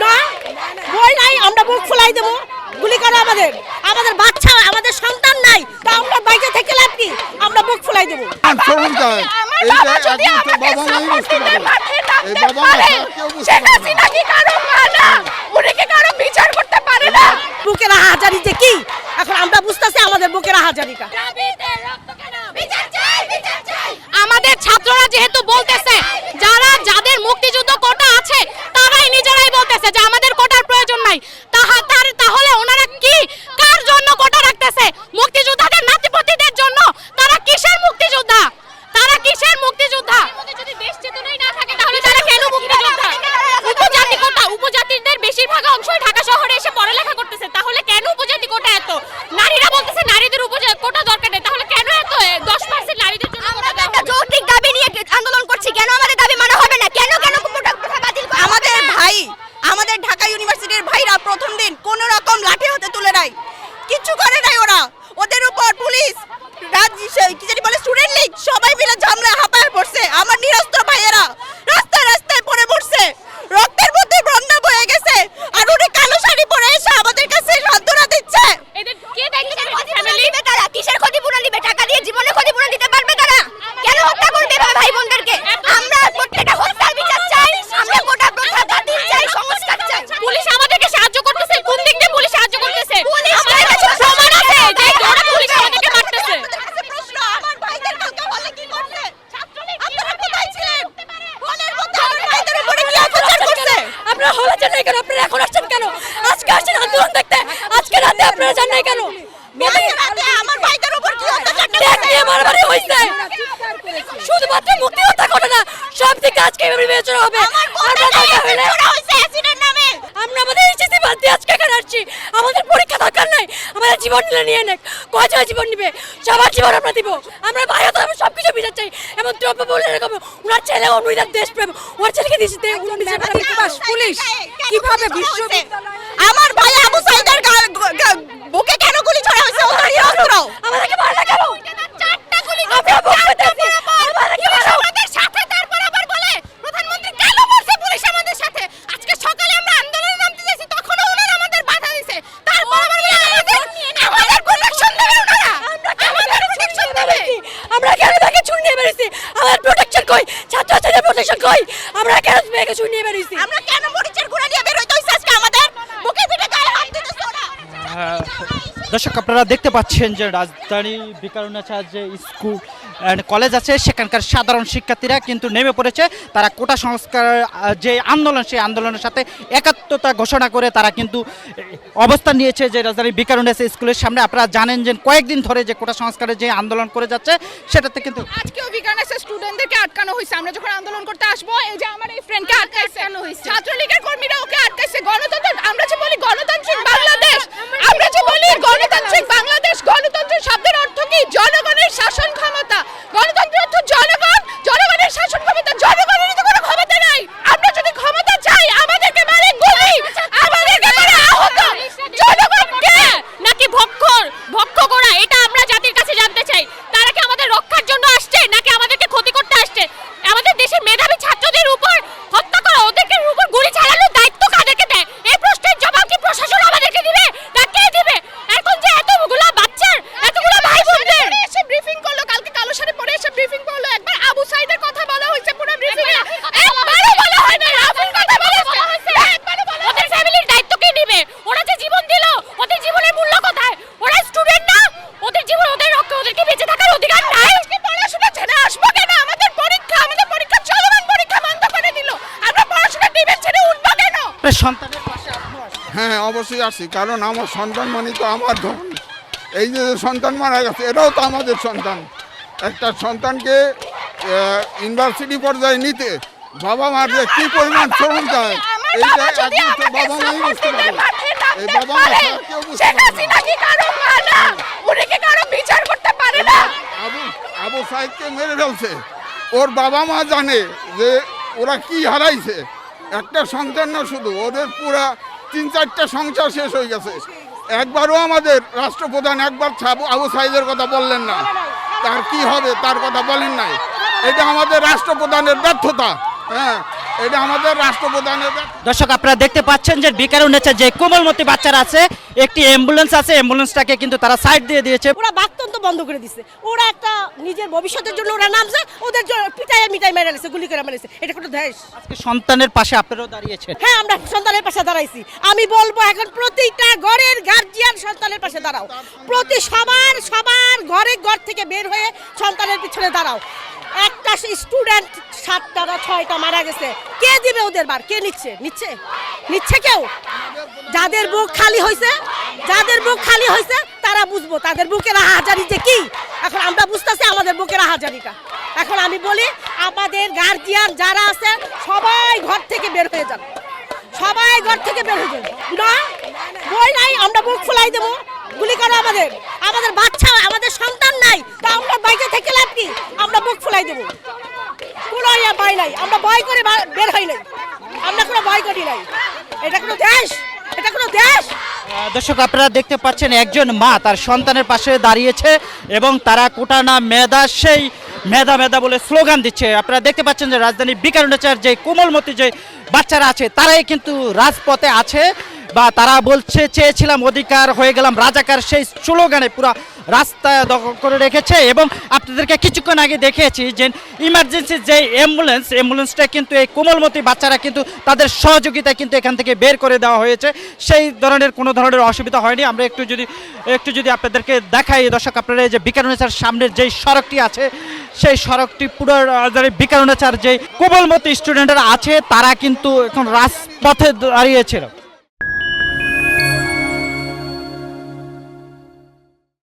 না বই নাই আমরা বুক ফুলাই দেবো। গুলি করো আমাদের। আমাদের বাচ্চা আমাদের সন্তান নাই তা আমরা বাইরে থেকে লাভ কি? আমরা বুক ফুলাই দেবো। বুকের হাজারি যে কি? এখন আমরা বুঝতেছি আমাদের বুকের হাজারিটা। আমাদের ছাত্ররা যেহেতু বলতেছে যারা যাদের মুক্তিযুদ্ধ কোটা আছে তারাই নিজেরাই বলতেছে যে আমাদের কোটার প্রয়োজন নাই তাহা তার তাহলে ওনারা কি কার জন্য কোটা রাখতেছে মুক্তিযোদ্ধাদের নাতিপতিদের জন্য তারা কিসের মুক্তিযোদ্ধা তারা কিসের মুক্তিযোদ্ধা যদি দেশ চেতনাই না থাকে তাহলে তারা কেন মুক্তিযোদ্ধা উপজাতি কোটা উপজাতিদের বেশিরভাগ অংশই ঢাকা শহরে এসে পড়ালেখা করতেছে তাহলে কেন উপজাতি কোটা এত নারীরা বলতেছে নারীদের উপজাতি কোটা দরকার নেই তাহলে কেন এত দশ পার্সেন্ট নারীদের জন্য আমরা তো একটা যৌক্তিক দাবি নিয়ে আন্দোলন করছি কেন আমাদের দাবি মানা হবে না কেন কেন কোটা কোটা বাতিল করা আমাদের ভাই আমাদের ঢাকা ইউনিভার্সিটির ভাইরা প্রথম দিন কোন রকম লাঠি হতে তুলে নাই কিচ্ছু করে নাই ওরা। ওদের উপর পুলিশ রাজ কি জানি বলে স্টুডেন্ট লীগ সবাই মিলে ঝামলা হাঁপায় পড়ছে। আমার নিরস্ত্র ভাইয়েরা রাস্তায় রাস্তায় পড়ে পড়ছে রক্তের মধ্যে বন্যা বয়ে গেছে আর উনি কালো শাড়ি পরে এসে আমাদের কাছে সান্ত্বনা দিচ্ছে এদের কে দায়িত্ব কিসের নেবে? ক্ষতিপূরণ দিবে তারা কিসের ক্ষতিপূরণ দিবে টাকা দিয়ে জীবনে ক্ষতিপূরণ দিতে পারবে তারা কেন হত্যা করবে এভাবে ভাই বোনদেরকে আমরা প্রত্যেকটা হত্যার বিচার চাই আমরা গোটা প্রথা বাতিল চাই সংস্কার চাই পুলিশ আমাদেরকে সাহায্য করতেছে কোন দিক দিয়ে পুলিশ সাহায্য করতেছে পুলিশ আমাদের কাছে প্রমাণ আছে যে গোটা পুলিশ আমাদেরকে মারতেছে আপনাদের কাছে প্রশ্ন আমার ভাইদের কালকে হলে কি করছে আপনারা কোথায় ছিলেন হলের মধ্যে আমার ভাইদের উপরে কি অত্যাচার করছে আপনারা হলে যান কেন? আপনারা এখন আসছেন কেন? আজকে আসছেন আন্দোলন দেখতে। আজকে রাতে আপনারা যান নাই কেন? আমার ভাইদের উপর কি মারামারি হয়েছে শুধুমাত্র মুক্তি হত্যা ঘটনা। সব দিকে আজকে এভাবে বিবেচনা হবে। আমার আমাদের এইচএসসি বাদ দিয়ে আজকে এখানে আসছি। আমাদের পরীক্ষা দরকার নাই। আমাদের জীবন নিয়ে নেক। কয়জন জীবন নিবে? সবার জীবন আমরা দিব। আমরা ভাই তো সব কিছু বিচার চাই এবং দ্রব্য বলে এরকম। ওনার ছেলে অনুদান দেশপ্রেম। ওনার ছেলেকে দিয়েছে পুলিশ। কীভাবে বিশ্ববিদ্যালয় আমার ভাই আবু সাইদার বুকে কেন গুলি ছড়া হয়েছে আমাদেরকে মারলা কেন চারটা গুলি আমরা বলতে আমাদেরকে মারো আমাদের সাথে তারপর আবার বলে প্রধানমন্ত্রী কেন বলছে পুলিশ আমাদের সাথে আজকে সকালে আমরা আন্দোলনে নামতে যাচ্ছি তখনও ওনারা আমাদের বাধা দিছে তারপর আবার বলে আমাদের আমাদের প্রোটেকশন দেবে ওনারা আমাদের প্রোটেকশন দেবে আমরা কেন তাকে ছুরি নিয়ে বেরিয়েছি আমাদের প্রোটেকশন কই ছাত্র ছাত্রীদের প্রোটেকশন কই? আমরা কেন মেয়ে কিছু নিয়ে আমরা কেন মরিচের গুঁড়া নিয়ে বের হইতে হইছে আজকে আমাদের? বুকে পিঠে গায়ে হাত দিতেছে ওরা হ্যাঁ, দর্শক আপনারা দেখতে পাচ্ছেন যে রাজধানী বিকারুনাচার্য যে স্কুল কলেজ আছে সেখানকার সাধারণ শিক্ষার্থীরা কিন্তু নেমে পড়েছে। তারা কোটা সংস্কার যে আন্দোলন সেই আন্দোলনের সাথে একাত্মতা ঘোষণা করে তারা কিন্তু অবস্থান নিয়েছে যে রাজধানী বিকারুনাচা স্কুলের সামনে। আপনারা জানেন যে কয়েকদিন ধরে যে কোটা সংস্কারের যে আন্দোলন করে যাচ্ছে সেটাতে কিন্তু আজকেও বিকানেসের স্টুডেন্টদেরকে আটকানো হয়েছে। আমরা যখন আন্দোলন করতে আসব এই যে আমার এই ফ্রেন্ডকে আটকাইছে। ছাত্রলীগের কর্মীরা ওকে আটকাইছে গণতন্ত্র আমরা যে বলি গণতান্ত্রিক বাংলাদেশ আমরা যে বলি গণতান্ত্রিক বাংলাদেশ গণতন্ত্র শব্দের অর্থ কি জনগণের শাসন ক্ষমতা গণতন্ত্র অর্থ জনগণ জনগণের শাসন ক্ষমতা জনগণের তো কোনো ক্ষমতা নাই আমরা যদি ক্ষমতা চাই আমাদেরকে মারে গুলি আমাদেরকে মারে আহত জনগণকে নাকি ভক্ষর ভক্ষ করা এটা আমরা জাতির কাছে জানতে চাই তারা কি আমাদের রক্ষার জন্য আসছে নাকি আমাদেরকে ক্ষতি করতে আসছে আমাদের দেশের মেধাবী ছাত্রদের উপর হত্যা করা ওদেরকে উপর গুলি চালানোর দায়িত্ব কাদেরকে দেয় এই প্রশ্নের জবাব কি প্রশাসন আমাদেরকে দিবে না কে দিবে এখন যে এতগুলা বাচ্চার এতগুলা ভাই বোনদের পরে এসে ব্রিফিং করল কালকে কালো শাড়ি পরে এসে ব্রিফিং করল একবার আবু সাইদের কথা বলা হয়েছে পুরো ব্রিফিং এ একবারও বলা হয় না রাফেল কথা বলা হয়েছে ওদের ফ্যামিলির দায়িত্ব কে নেবে ওরা যে জীবন দিল ওদের জীবনের মূল্য কোথায় ওরা স্টুডেন্ট না ওদের জীবন ওদের রক্ত ওদেরকে বেঁচে থাকার অধিকার নাই আজকে পড়াশোনা ছেড়ে আসব কেন আমাদের পরীক্ষা আমাদের পরীক্ষা চলমান পরীক্ষা বন্ধ করে দিল আমরা পড়াশোনা টিভি ছেড়ে উঠবো কেন আপনার সন্তানের পাশে আপনিও আসেন। হ্যাঁ অবশ্যই আসি কারণ আমার সন্তান মানে তো আমার ধন। এই যে সন্তান মারা গেছে এটাও তো আমাদের সন্তান। একটা সন্তানকে ইউনিভার্সিটি পর্যায়ে নিতে বাবা মার যে কী পরিমাণ শ্রম চায় এইটা একমাত্র বাবা মাই বুঝতে পারবে এই বাবা মা পারে, কেউ বুঝতে পারে না। আবু আবু সাহেবকে মেরে ফেলছে। ওর বাবা মা জানে যে ওরা কি হারাইছে। একটা সন্তান না শুধু ওদের পুরা তিন চারটা সংসার শেষ হয়ে গেছে। একবারও আমাদের রাষ্ট্রপ্রধান একবার আবু সাইদের কথা বললেন না। তার কি হবে তার কথা বলেন নাই। এটা আমাদের রাষ্ট্রপ্রধানের ব্যর্থতা। হ্যাঁ এটা আমাদের রাষ্ট্রপ্রধানের দর্শক আপনারা দেখতে পাচ্ছেন যে বিকার নেচে যে কোমলমতি বাচ্চারা আছে একটি অ্যাম্বুলেন্স আছে অ্যাম্বুলেন্সটাকে কিন্তু তারা সাইড দিয়ে দিয়েছে। ওরা বাকতন্ত বন্ধ করে দিছে। ওরা একটা নিজের ভবিষ্যতের জন্য ওরা নামছে ওদের জন্য পিটাই মিটাই মেরে গেছে গুলি করে মেরেছে। এটা কোনো দেশ। আজকে সন্তানের পাশে আপনারাও দাঁড়িয়েছেন। হ্যাঁ আমরা সন্তানের পাশে দাঁড়াইছি। আমি বলব এখন প্রতিটা ঘরের গার্জিয়ান সন্তানের পাশে দাঁড়াও। প্রতি সবার সবার ঘরে ঘর থেকে বের হয়ে সন্তানের পিছনে দাঁড়াও। একটা স্টুডেন্ট সাতটা না ছয়টা মারা গেছে। কে দিবে ওদের বার? কে নিচ্ছে? নিচ্ছে? নিচ্ছে কেউ? যাদের বুক খালি হয়েছে যাদের বুক খালি হয়েছে তারা বুঝব। তাদের বুকের হাজারি যে কি? এখন আমরা বুঝতেছি আমাদের বুকের হাজারিটা এখন আমি বলি, আমাদের গার্জিয়ান যারা আছে, সবাই ঘর থেকে বের হয়ে যান সবাই ঘর থেকে বের হয়ে যান না, বই নাই, আমরা বুক ফুলাই দেবো। গুলি করো আমাদের। আমাদের বাচ্চা, আমাদের সন্তান নাই, তা আমরা বাইকে থেকে লাভ কি? আমরা বুক ফুলাই দেবো। কোনো ইয়ে ভয় নাই। আমরা ভয় করে বের হই নাই। আমরা কোনো ভয় করি নাই। এটা কোনো দেশ? এটা কোনো দেশ? দর্শক, আপনারা দেখতে পাচ্ছেন একজন মা তার সন্তানের পাশে দাঁড়িয়েছে এবং তারা কোটা না মেধা, সেই মেধা মেধা বলে স্লোগান দিচ্ছে। আপনারা দেখতে পাচ্ছেন যে রাজধানী বিকারুনেচার যে কোমলমতি যে বাচ্চারা আছে, তারাই কিন্তু রাজপথে আছে। বা তারা বলছে, চেয়েছিলাম অধিকার, হয়ে গেলাম রাজাকার। সেই স্লোগানে পুরো রাস্তা দখল করে রেখেছে এবং আপনাদেরকে কিছুক্ষণ আগে দেখিয়েছি যে ইমার্জেন্সি যে অ্যাম্বুলেন্স অ্যাম্বুলেন্সটা কিন্তু এই কোমলমতি বাচ্চারা কিন্তু তাদের সহযোগিতা কিন্তু এখান থেকে বের করে দেওয়া হয়েছে। সেই ধরনের কোনো ধরনের অসুবিধা হয়নি। আমরা একটু যদি একটু যদি আপনাদেরকে দেখাই, দর্শক আপনারা যে বিকারুনেচার সামনের যেই সড়কটি আছে, সেই সড়কটি পুরো রাজধানী বিকারুনেচার যে কোমলমতি স্টুডেন্টরা আছে, তারা কিন্তু এখন রাজপথে দাঁড়িয়েছিল।